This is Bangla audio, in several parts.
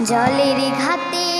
জলের ঘাটে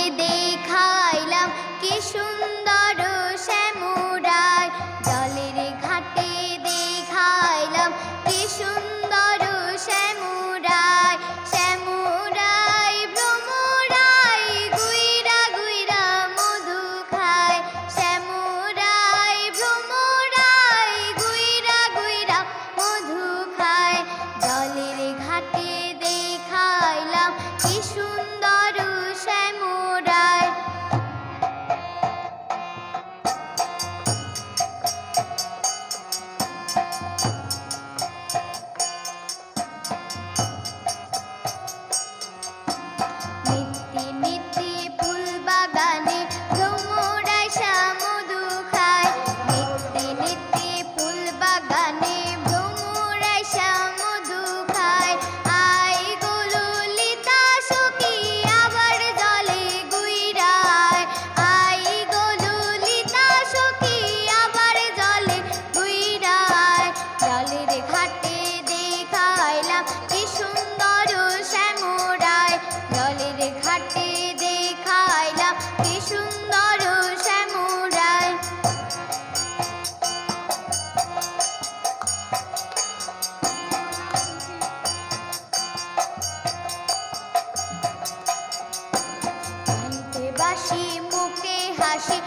হাতে বাসি মুখে হাসি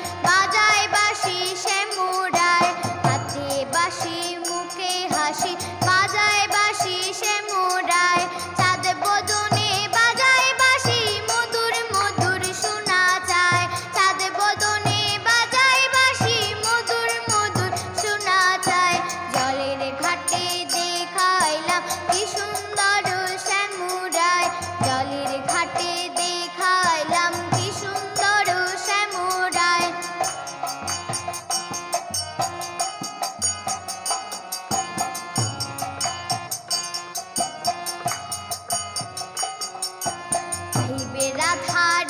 হইবে রাধার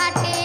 ঘাটে